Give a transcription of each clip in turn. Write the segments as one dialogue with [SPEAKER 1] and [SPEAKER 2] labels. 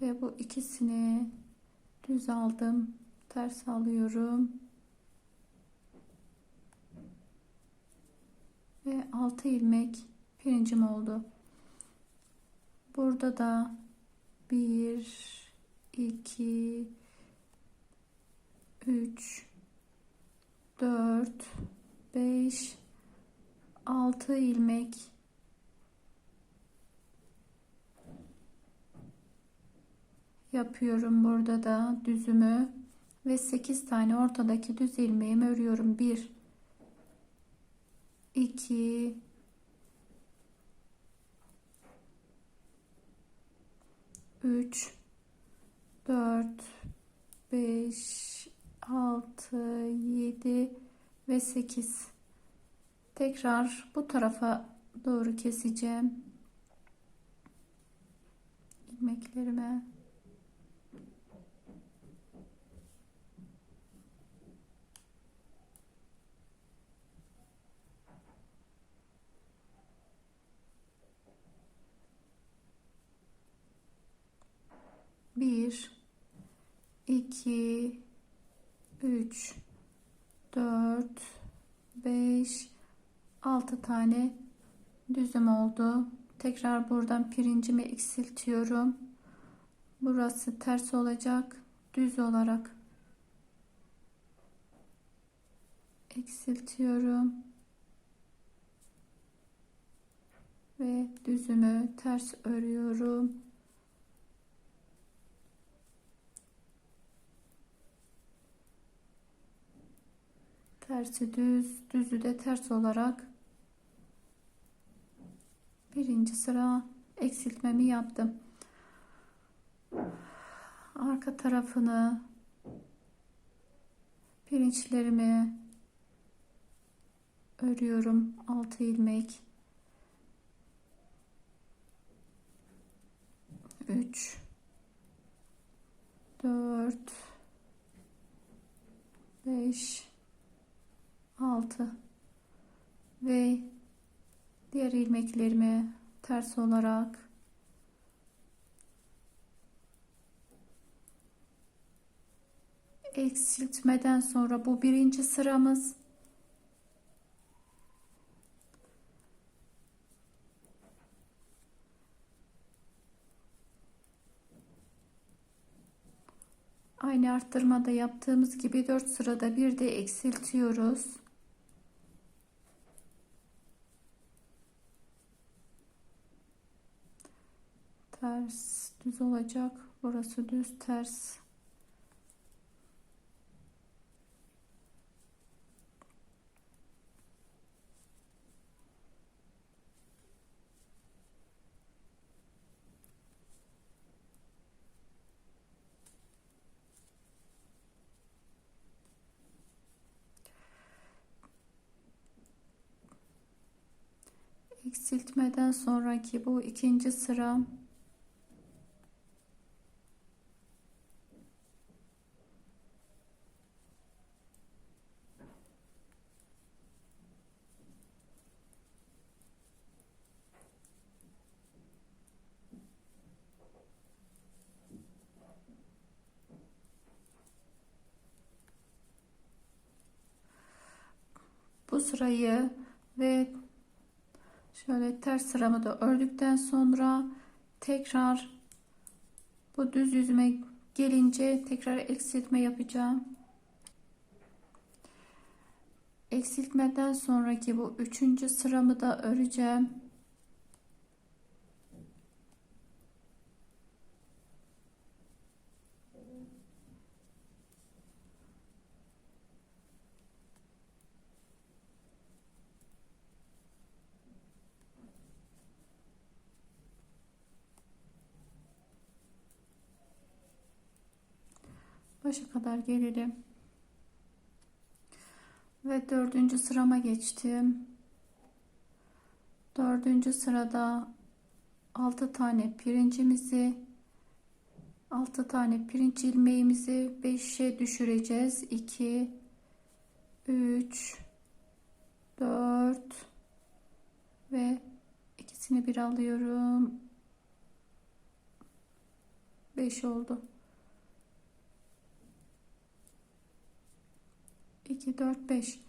[SPEAKER 1] ve bu ikisini düz aldım. Ters alıyorum. Ve 6 ilmek pirincim oldu. Burada da 1 2 3 4 5 6 ilmek yapıyorum burada da düzümü ve 8 tane ortadaki düz ilmeğimi örüyorum. 1 2 3 4 5 6 7 ve 8 tekrar bu tarafa doğru keseceğim. İlmeklerime bir iki üç dört beş altı tane düzüm oldu. Tekrar buradan pirincimi eksiltiyorum. Burası ters olacak. Düz olarak eksiltiyorum. Ve düzümü ters örüyorum tersi düz düzü de ters olarak birinci sıra eksiltmemi yaptım. Arka tarafını pirinçlerimi örüyorum. 6 ilmek. 3 4 5 6 ve diğer ilmeklerimi ters olarak eksiltmeden sonra bu birinci sıramız. Aynı arttırmada yaptığımız gibi 4 sırada bir de eksiltiyoruz ters düz olacak. Burası düz ters. Eksiltmeden sonraki bu ikinci sıram bu sırayı ve şöyle ters sıramı da ördükten sonra tekrar bu düz yüzüme gelince tekrar eksiltme yapacağım. Eksiltmeden sonraki bu üçüncü sıramı da öreceğim başa kadar gelelim. Ve dördüncü sırama geçtim. Dördüncü sırada 6 tane pirincimizi 6 tane pirinç ilmeğimizi 5'e düşüreceğiz. 2 3 4 ve ikisini bir alıyorum. 5 5 oldu. 2 4 5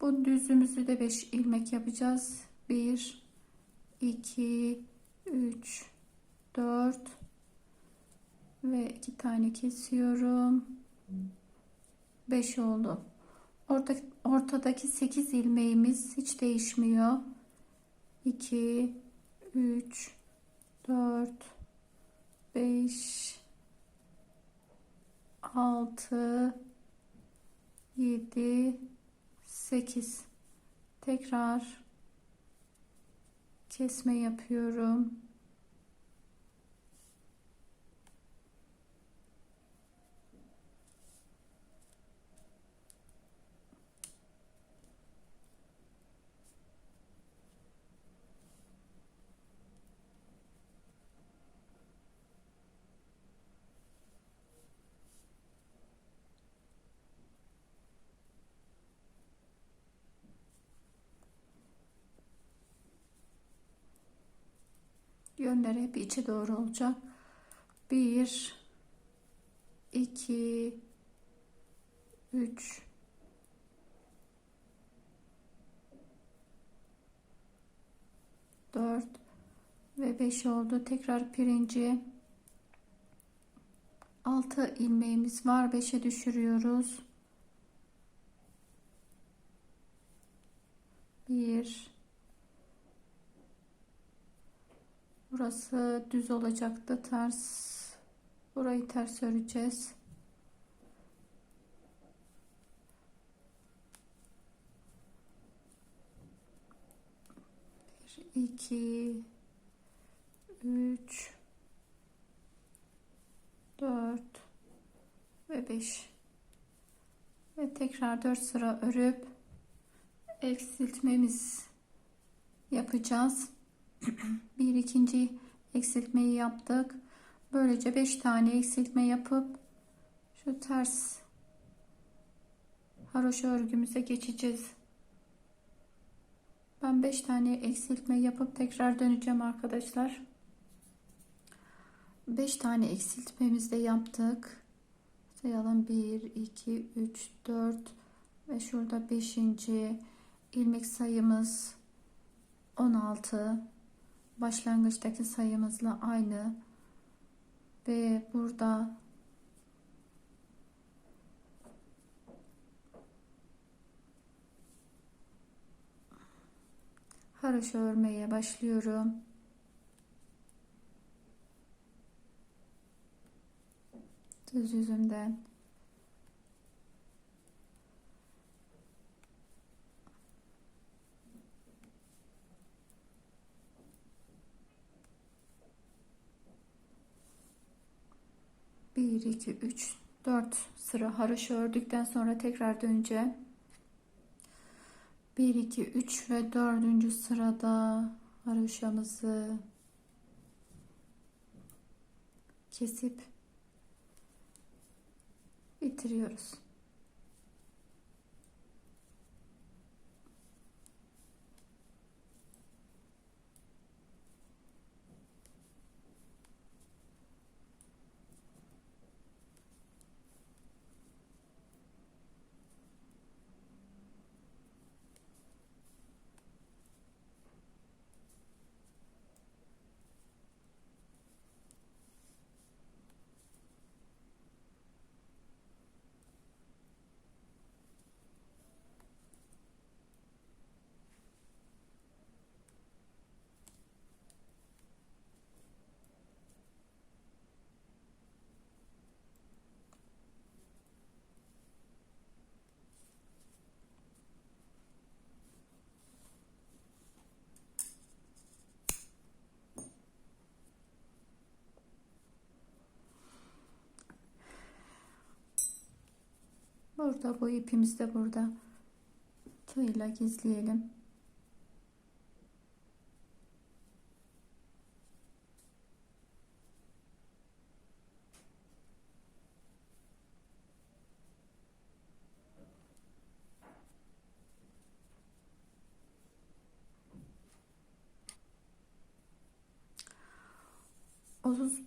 [SPEAKER 1] bu düzümüzü de 5 ilmek yapacağız. 1 2 3 4 ve 2 tane kesiyorum. 5 oldu. Orta, ortadaki 8 ilmeğimiz hiç değişmiyor. 2 3 4 5 6 7 8 tekrar kesme yapıyorum yönleri hep içe doğru olacak. 1 2 3 4 ve 5 oldu. Tekrar pirinci 6 ilmeğimiz var. 5'e düşürüyoruz. 1 Burası düz olacaktı. Ters. Burayı ters öreceğiz. Bir, iki, üç, dört ve beş. Ve tekrar dört sıra örüp eksiltmemiz yapacağız. Bir ikinci eksiltmeyi yaptık. Böylece 5 tane eksiltme yapıp şu ters haroşa örgümüze geçeceğiz. Ben 5 tane eksiltme yapıp tekrar döneceğim arkadaşlar. 5 tane eksiltmemizi de yaptık. Sayalım 1 2 3 4 ve şurada 5. ilmek sayımız 16 başlangıçtaki sayımızla aynı ve burada haroşa örmeye başlıyorum. Düz yüzümden bir iki üç dört sıra haroşa ördükten sonra tekrar döneceğim. 1 2 3 ve dördüncü sırada haroşamızı kesip bitiriyoruz burada bu ipimiz de burada. Tığla gizleyelim.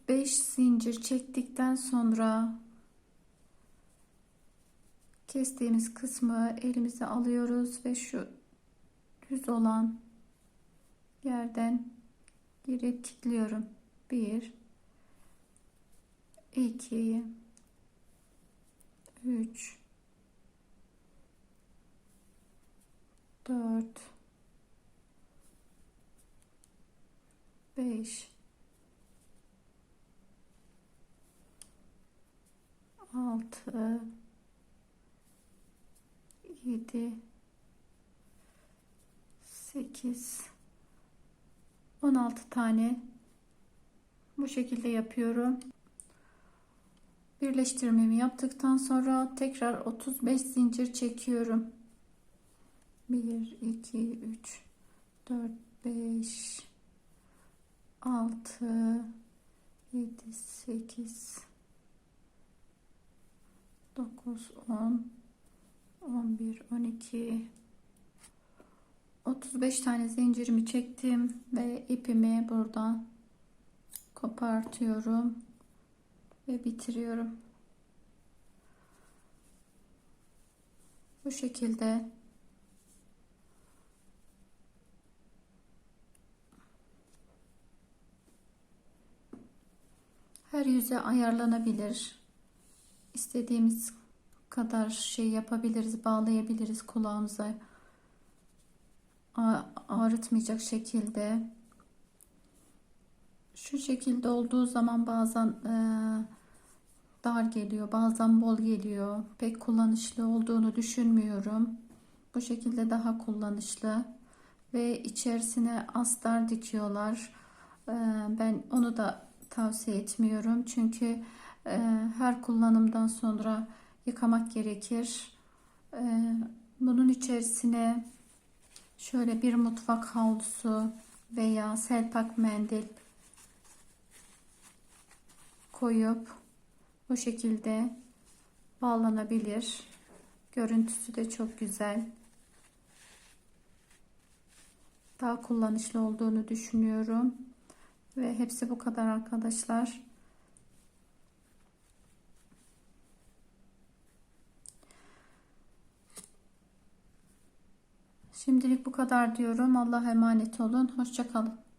[SPEAKER 1] Beş zincir çektikten sonra kestiğimiz kısmı elimize alıyoruz ve şu düz olan yerden girip kilitliyorum. 1 2 3 4 5 6 7 8 16 tane bu şekilde yapıyorum. Birleştirmemi yaptıktan sonra tekrar 35 zincir çekiyorum. 1 2 3 4 5 6 7 8 9 10 11 12 35 tane zincirimi çektim ve ipimi buradan kopartıyorum ve bitiriyorum. Bu şekilde her yüze ayarlanabilir. İstediğimiz kadar şey yapabiliriz, bağlayabiliriz kulağımıza ağrıtmayacak şekilde. Şu şekilde olduğu zaman bazen e, dar geliyor, bazen bol geliyor. Pek kullanışlı olduğunu düşünmüyorum. Bu şekilde daha kullanışlı ve içerisine astar dikiyorlar. E, ben onu da tavsiye etmiyorum çünkü e, her kullanımdan sonra yıkamak gerekir. E, bunun içerisine şöyle bir mutfak havlusu veya selpak mendil koyup bu şekilde bağlanabilir. Görüntüsü de çok güzel. Daha kullanışlı olduğunu düşünüyorum. Ve hepsi bu kadar arkadaşlar. Şimdilik bu kadar diyorum. Allah'a emanet olun. Hoşçakalın.